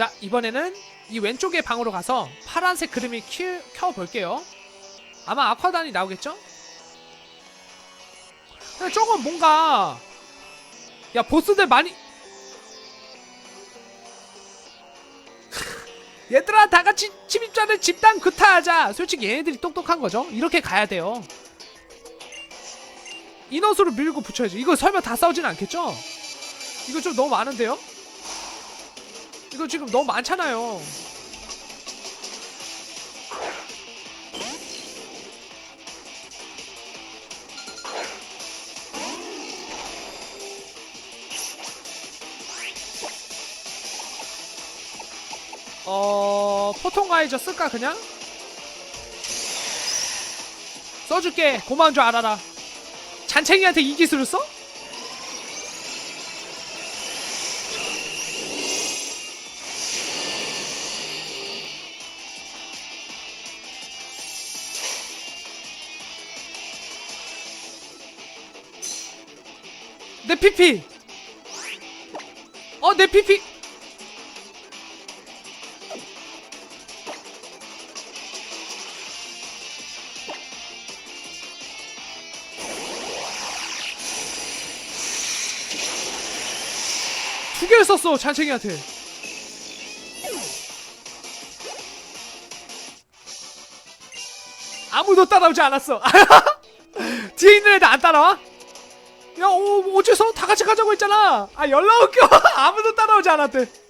자 이번에는 이 왼쪽의 방으로 가서 파란색 그림을 키, 켜볼게요 아마 아쿠아단이 나오겠죠? 조금 뭔가 야 보스들 많이 얘들아 다같이 침입자를 집단 구타하자 솔직히 얘네들이 똑똑한 거죠 이렇게 가야 돼요 인원수를 밀고 붙여야지 이거 설마 다 싸우진 않겠죠? 이거 좀 너무 많은데요? 이거 지금 너무 많잖아요 어... 포통가이저 쓸까 그냥? 써줄게 고마운 줄 알아라 잔챙이한테 이 기술을 써? 내 피피. 어 내 피피. 두 개를 썼어 잔챙이한테. 아무도 따라오지 않았어. 뒤에 있는 애들 안 따라와? 야 어, 어째서 다 같이 가자고 했잖아 아 연락 올게 아무도 따라오지 않았대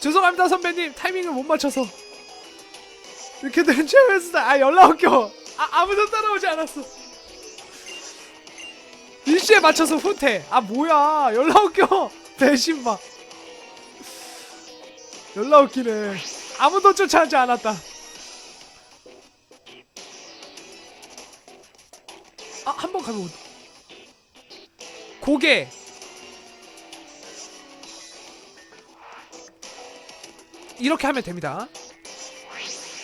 죄송합니다 선배님 타이밍을 못 맞춰서 이렇게 된 최면수다 아 연락 올게 아 아무도 따라오지 않았어 일시에 맞춰서 후퇴. 아 뭐야 연락 웃겨. 배신마. 연락 웃기네. 아무도 쫓아오지 않았다. 한번 가면 온- 고개. 이렇게 하면 됩니다.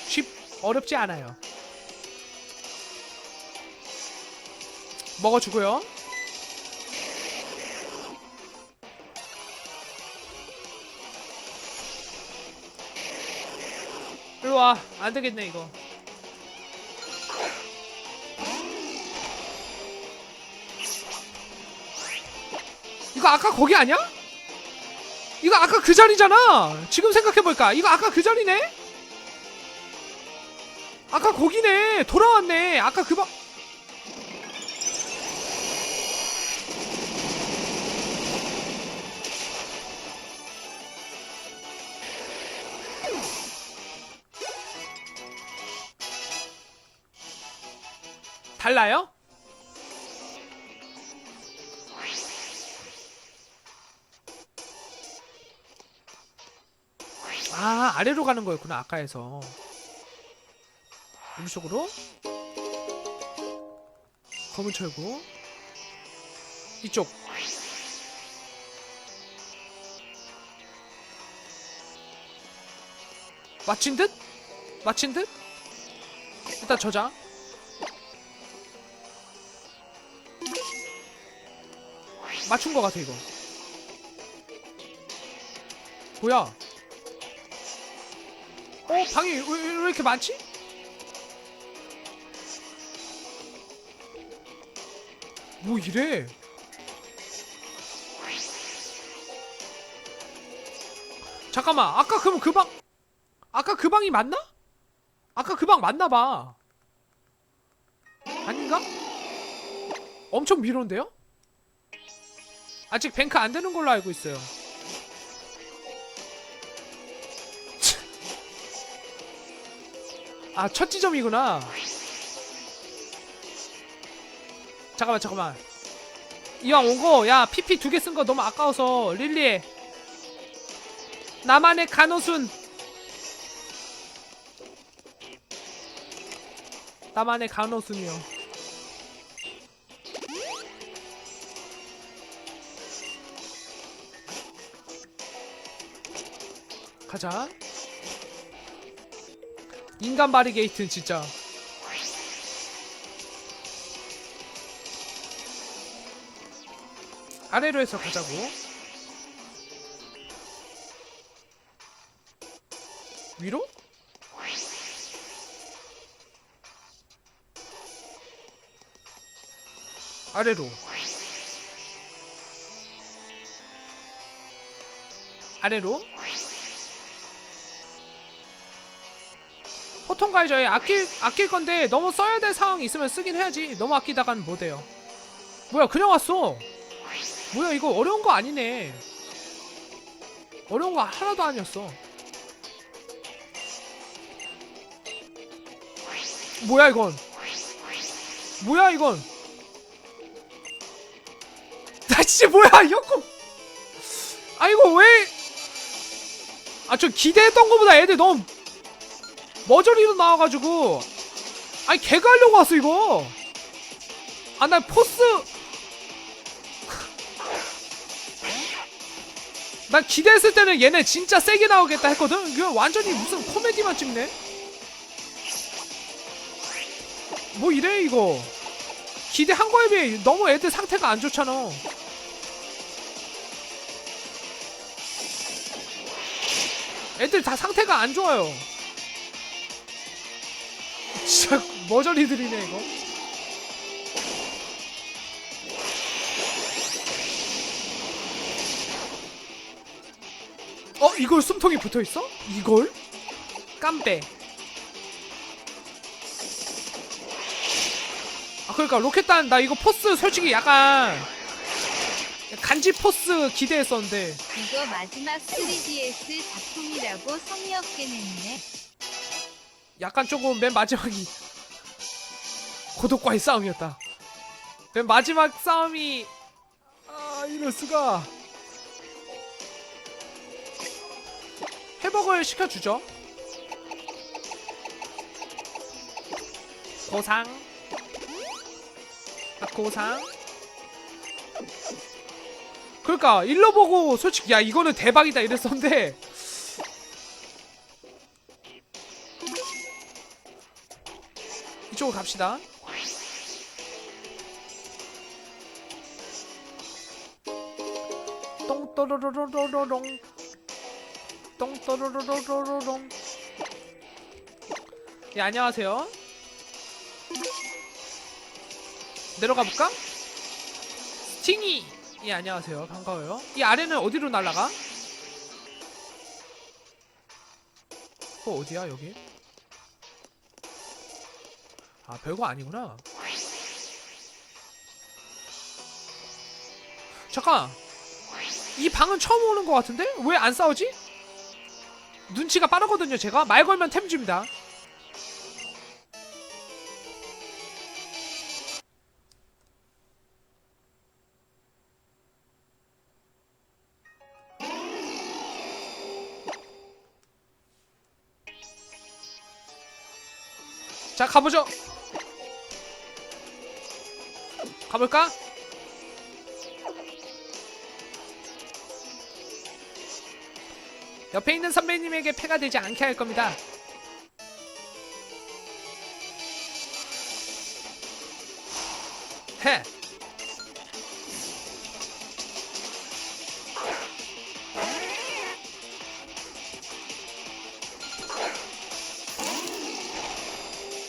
쉽 어렵지 않아요. 먹어주고요. 일로 와. 안 되겠네, 이거. 이거 아까 거기 아니야? 이거 아까 그 자리잖아. 지금 생각해볼까? 이거 아까 그 자리네? 아까 거기네. 돌아왔네. 아까 그 방. 달라요? 아 아래로 가는 거였구나 아까에서. 오른쪽으로. 검은 철구 이쪽. 마친 듯? 마친 듯? 일단 저장. 맞춘 거 같아 이거. 뭐야 어 방이 왜, 왜 이렇게 많지? 뭐 이래 잠깐만 아까 그럼 그 방 아까 그 방이 맞나? 아까 그 방 맞나봐 아닌가? 엄청 미로인데요? 아직 뱅크 안 되는 걸로 알고 있어요. 아, 첫 지점이구나. 잠깐만, 잠깐만. 이왕 온 거, 야, PP 두 개 쓴 거 너무 아까워서, 릴리에. 나만의 간호순. 나만의 간호순이요. 가자. 인간 바리게이트는 진짜. 아래로 해서 가자고. 위로? 아래로. 아래로? 보통 가요 저희 아낄 아낄 건데 너무 써야 될 상황이 있으면 쓰긴 해야지. 너무 아끼다간 못 해요. 뭐야 그냥 왔어. 뭐야 이거 어려운 거 아니네. 어려운 거 하나도 아니었어. 뭐야 이건? 뭐야 이건? 나 진짜 뭐야 이거? 아 이거 왜? 아 저 기대했던 거보다 애들 너무 머저리로 나와가지고. 아니 개가 하려고 왔어 이거. 아 나 포스. 난 기대했을 때는 얘네 진짜 세게 나오겠다 했거든? 이거 완전히 무슨 코미디만 찍네? 뭐 이래 이거. 기대한 거에 비해 너무 애들 상태가 안 좋잖아. 애들 다 상태가 안 좋아요 진짜 머저리 들이네 이거 어 이걸 숨통이 붙어있어? 이걸? 깜빼 아 그러니까 로켓단 나 이거 포스 솔직히 약간 간지 포스 기대했었는데 이거 마지막 3DS 작품이라고 성의 없게 냈네. 약간 조금 맨 마지막이 고독과의 싸움이었다. 맨 마지막 싸움이 아 이럴 수가 회복을 시켜주죠. 고상 아, 고상 그러니까 일로 보고 솔직히 야 이거는 대박이다 이랬었는데 쪽으로 갑시다. 똥또로로로로롱 똥또로로로로롱 예 안녕하세요 내려가 볼까? 스팅이 예 안녕하세요 반가워요 이 아래는 어디로 날아가? 어 어디야 여기? 아 별거 아니구나. 잠깐. 이 방은 처음 오는 것 같은데? 왜 안 싸우지? 눈치가 빠르거든요 제가. 말 걸면 템 줍니다. 자 가보죠 가볼까? 옆에 있는 선배님에게 패가 되지 않게 할 겁니다. 해.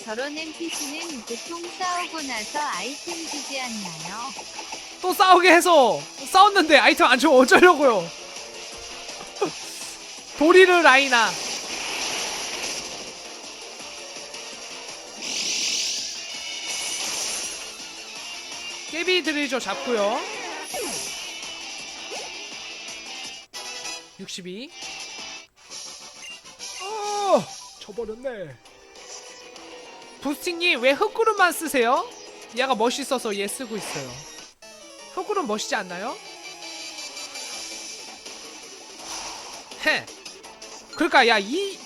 저런 NPC는 보통 싸우고 나서 아이템 주지 않나요? 또 싸우게 해서 싸웠는데 아이템 안 주면 어쩌려고요. 도리를 라이나. 깨비 드리죠 잡고요. 62. 어, 져버렸네. 부스팅님 왜 흑구름만 쓰세요? 얘가 멋있어서 얘 쓰고 있어요. 흑구름 멋있지 않나요? 헤. 그러니까 야 이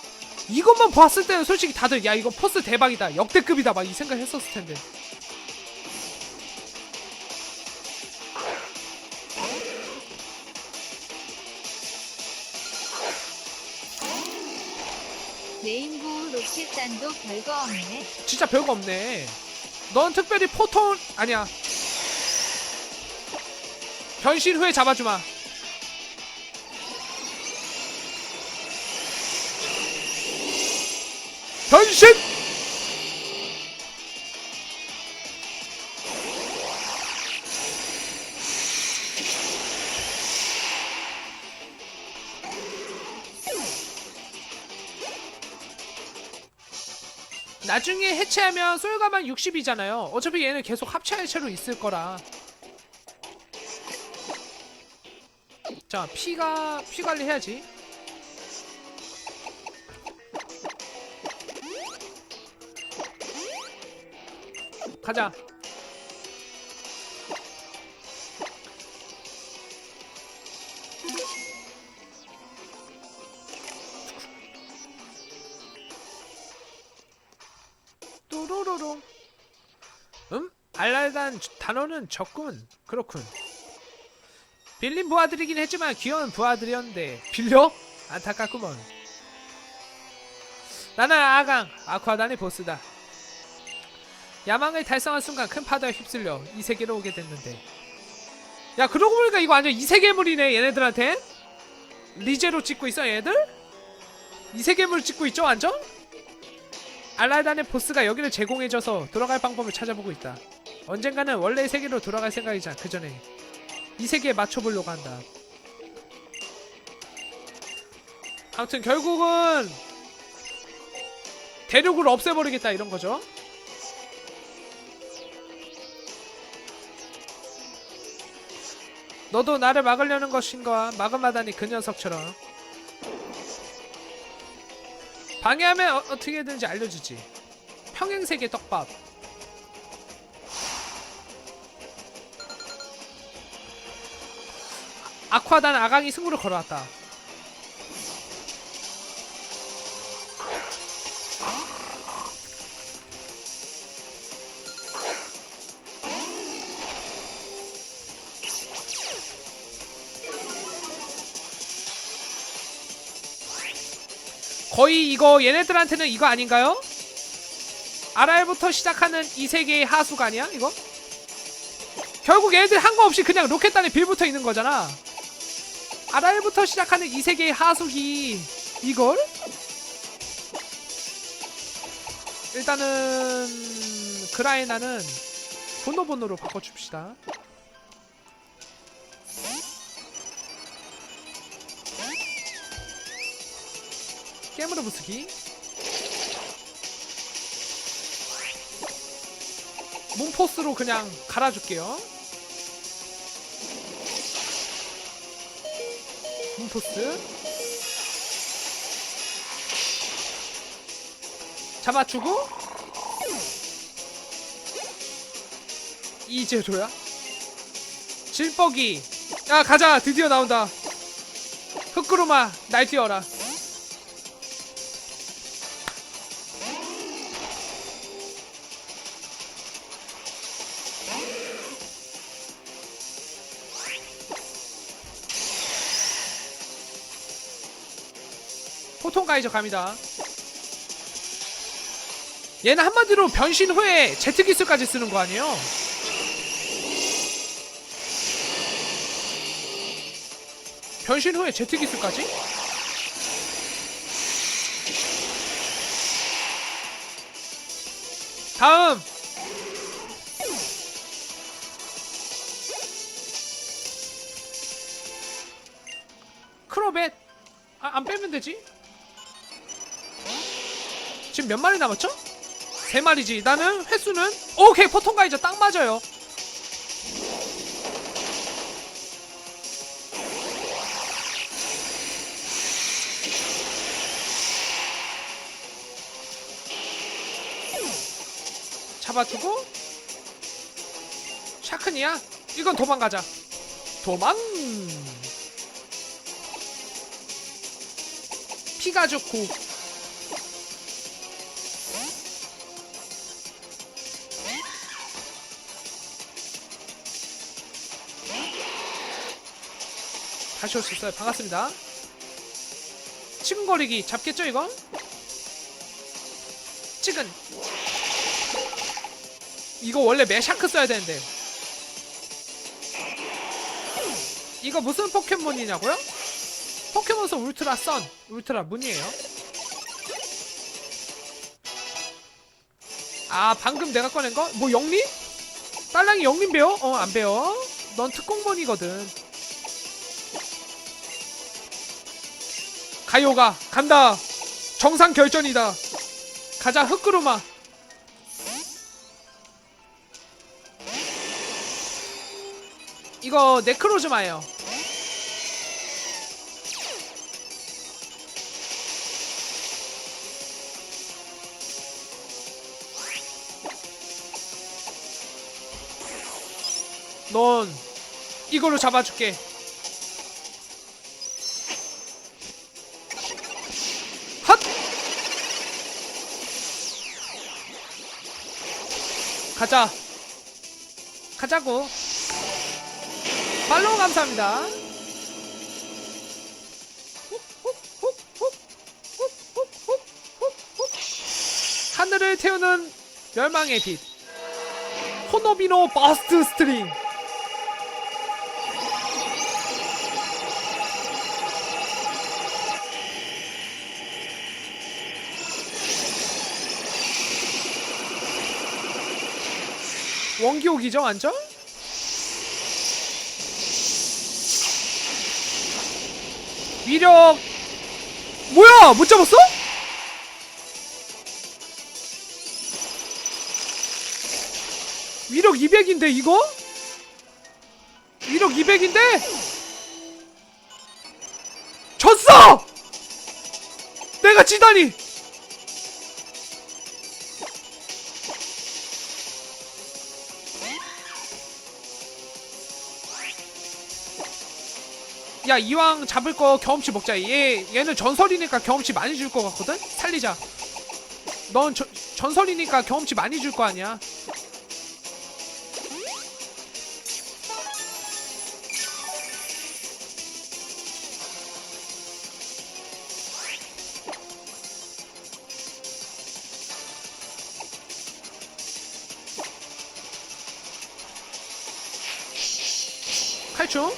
이것만 봤을 때는 솔직히 다들 야 이거 포스 대박이다 역대급이다 막 이 생각 했었을 텐데. 로켓단도 별거 없네. 진짜 별거 없네. 넌 특별히 포톤 아니야. 변신 후에 잡아주마. 변신! 나중에 해체하면 소유가만 60이잖아요. 어차피 얘는 계속 합체 해체로 있을 거라. 자, 피가 피 관리 해야지. 가자. 알랄단 단어는 적군. 그렇군. 빌린 부하들이긴 했지만 귀여운 부하들이었는데 빌려? 안타깝구먼. 나는 아강 아쿠아단의 보스다. 야망을 달성한 순간 큰 파도에 휩쓸려 이 세계로 오게 됐는데. 야 그러고 보니까 이거 완전 이 세계물이네 얘네들한테. 리제로 찍고 있어 얘들? 이 세계물 찍고 있죠 완전? 알라단의 보스가 여기를 제공해줘서 돌아갈 방법을 찾아보고 있다. 언젠가는 원래의 세계로 돌아갈 생각이자 그 전에 이 세계에 맞춰보려고 한다. 아무튼 결국은 대륙을 없애버리겠다 이런 거죠. 너도 나를 막으려는 것인가 마그마다니 그 녀석처럼 방해하면 어, 어떻게든지 알려주지 평행세계 떡밥 아쿠아단 아강이 승부를 걸어왔다 거의 이거 얘네들한테는 이거 아닌가요? RR부터 시작하는 이 세계의 하수가 아니야 이거? 결국 얘네들 한 거 없이 그냥 로켓단에 빌붙어 있는 거잖아 RR부터 시작하는 이 세계의 하수기 이걸? 일단은 그라이나는 보노보노로 바꿔줍시다. 깨물어 부수기. 몸포스로 그냥 갈아줄게요 몸포스. 잡아주고. 이제조야? 질뻑이. 야 가자. 드디어 나온다. 흑구름아 날뛰어라 가이저 갑니다. 얘는 한마디로 변신 후에 제트 기술까지 쓰는 거 아니에요? 변신 후에 제트 기술까지? 다음 크로벳 아, 안 빼면 되지? 지금 몇 마리 남았죠? 세 마리지. 나는 횟수는 오케이 포통 가이저 딱 맞아요. 잡아주고 샤크니야? 이건 도망가자. 도망. 피가 좋고 다시 오셨어요 반갑습니다 치근거리기 잡겠죠 이거? 치근 이거 원래 매샤크 써야 되는데 이거 무슨 포켓몬이냐고요? 포켓몬서 울트라 선 울트라 문이에요 아 방금 내가 꺼낸 거? 뭐 영림? 딸랑이 영림 배워? 어 안 배워 넌 특공본이거든 가요가 간다. 정상 결전이다. 가자 흑구루마 이거 네크로즈마예요. 넌 이걸로 잡아줄게. 가자. 가자고. 팔로우 감사합니다. 하늘을 태우는 멸망의 빛. 호노비노 버스트 스트링. 원기옥이죠 완전? 위력 뭐야 못 잡았어? 위력 200인데 이거? 위력 200인데? 졌어! 내가 지다니! 야 이왕 잡을 거 경험치 먹자. 얘 얘는 전설이니까 경험치 많이 줄거 같거든? 살리자. 넌 저, 전설이니까 경험치 많이 줄 거 아니야? 칼춤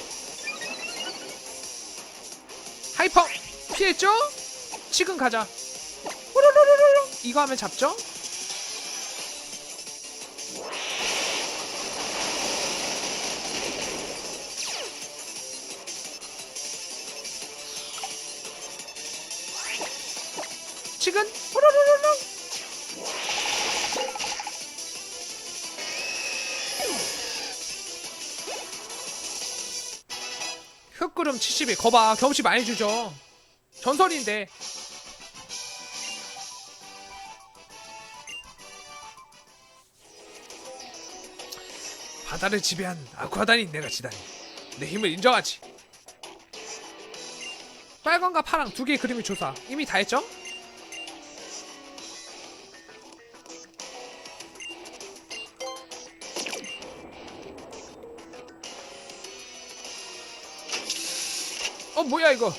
하이퍼 피했죠? 지금 가자 우르르르르르 이거 하면 잡죠? 지금 우르르르르 흑구름 70이 거봐 경험치 많이 주죠. 전설인데. 바다를 지배한 아쿠아단인 내가 지다니. 내 힘을 인정하지. 빨강과 파랑 두 개의 그림을 조사. 이미 다 했죠? 뭐야 이거?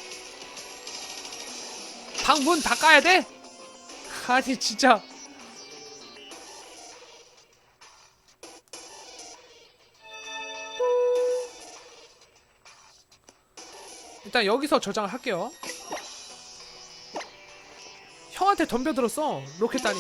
방문 다 까야 돼? 아니 진짜. 일단 여기서 저장을 할게요. 형한테 덤벼들었어 로켓단이